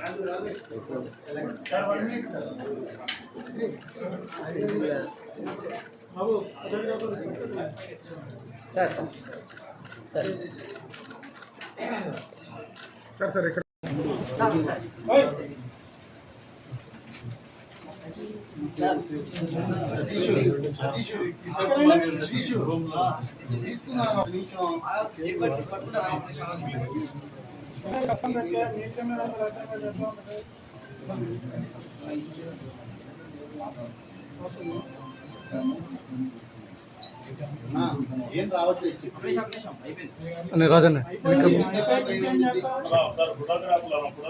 Sandy Kanadaga! Kart! It's a tag! Sir sir ఇక్కడ ఏం రావట్లేదు అని రాజన్న సార్ ఫోటోగ్రాఫ్లో ఫోటో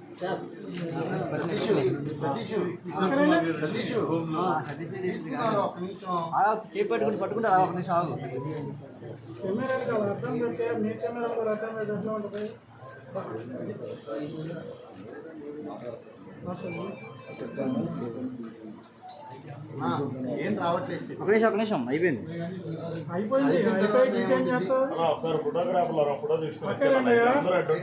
చేపట్టుకుని పట్టుకుంటే ఒక నిమిషం ఆగు ఏం రావట్లేదు. ఒక నిమిషం ఒక నిమిషం అయిపోయింది అయిపోయింది ఫోటోగ్రాఫ్లో ఫోటో తీసుకుని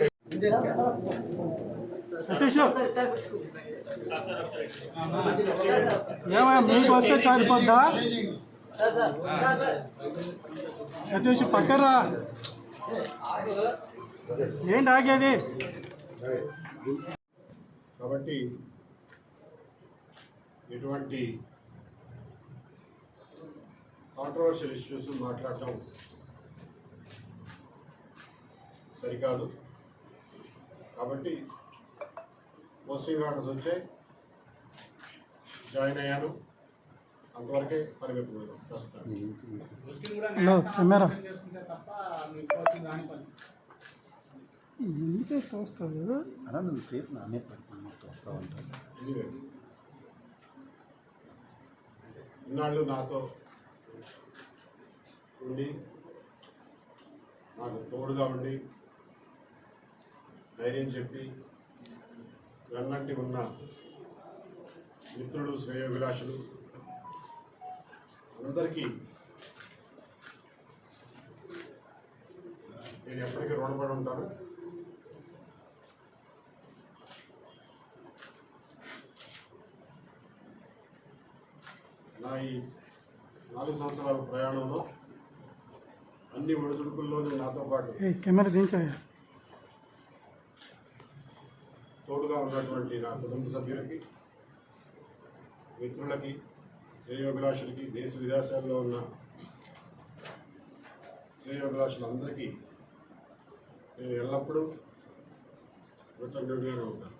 ఏమయ్యా మీకు వస్తే సరిపోద్దా సతీష్ పక్కరా ఏంటి ఆగేది? కాబట్టి ఎటువంటి కాంట్రవర్షియల్ ఇష్యూస్ మాట్లాడటం సరికాదు. కాబట్టి పోస్టింగ్ ఆర్డర్స్ వచ్చాయి జాయిన్ అయ్యాను. అంతవరకే పరిగెత్తుకోదాం కెమెరా. ఎందుకే తోస్తావు అలా నువ్వు నానే ఇన్నాళ్ళు నాతో ఉండి నాకు తోడుగా ఉండి ధైర్యం చెప్పి వెన్నంటి ఉన్న మిత్రులు శ్రేయోభిలాషులు అందరికీ నేను ఎప్పటికీ రుణపడి ఉంటాను. నా ఈ నాలుగు సంవత్సరాల ప్రయాణంలో అన్ని ఒడిదుడుకుల్లోనూ నాతో పాటు కెమెరా దించాయా తోడుగా ఉన్నటువంటి నా కుటుంబ సభ్యులకి మిత్రులకి శ్రేయోభిలాషులకి దేశ విదేశాల్లో ఉన్న శ్రేయోభిలాషులందరికీ నేను ఎల్లప్పుడూ కృతజ్ఞుడిగానే ఉంటాను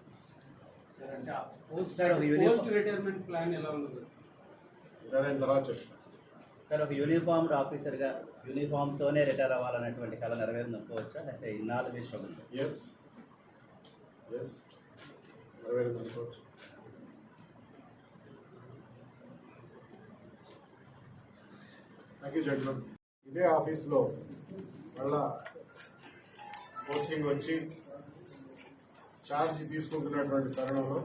సార్ ఒక యూనిఫామ్ పోస్ట్ రిటైర్మెంట్ ప్లాన్ ఎలా ఉండదు ఇదైన తర్వాత చెప్తాను సార్ ఒక యూనిఫామ్డ్ ఆఫీసర్గా యూనిఫామ్తోనే రిటైర్ అవ్వాలనేటువంటి కళ నెరవేరుంది అనుకోవచ్చా లేకపోతే ఇన్నాళ్ళు మీ ఎస్ ఎస్ నెరవేరింది అనుకోవచ్చు థ్యాంక్ యూ జడ్మన్ ఇదే ఆఫీస్లో మళ్ళా పోస్టింగ్ వచ్చి ఛార్జ్ తీసుకుంటున్నటువంటి తరుణంలో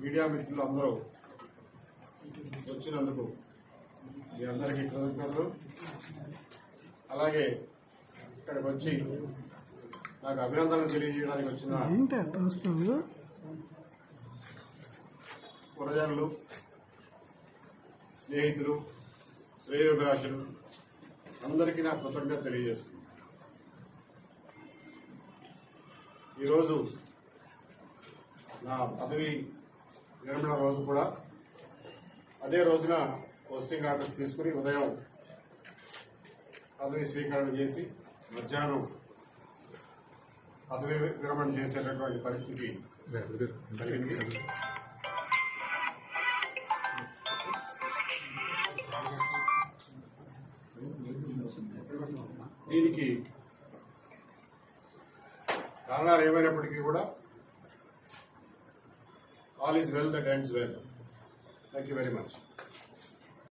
మీడియా మిత్రులు అందరూ వచ్చినందుకు మీ అందరికీ కృతజ్ఞతలు. అలాగే ఇక్కడికి వచ్చి నాకు అభినందనలు తెలియజేయడానికి వచ్చిన పురజనులు స్నేహితులు శ్రేయోభిలాషులు అందరికీ నా కృతజ్ఞత తెలియజేస్తున్నాను ఈరోజు నా పదవి విరమణ రోజు కూడా. అదే రోజున పోస్టింగ్ ఆర్డర్ తీసుకుని ఉదయం పదవి స్వీకరణ చేసి మధ్యాహ్నం పదవి విరమణ చేసేటటువంటి పరిస్థితి దీనికి కారణాలు ఏమైనప్పటికీ కూడా all is well that ends well thank you very much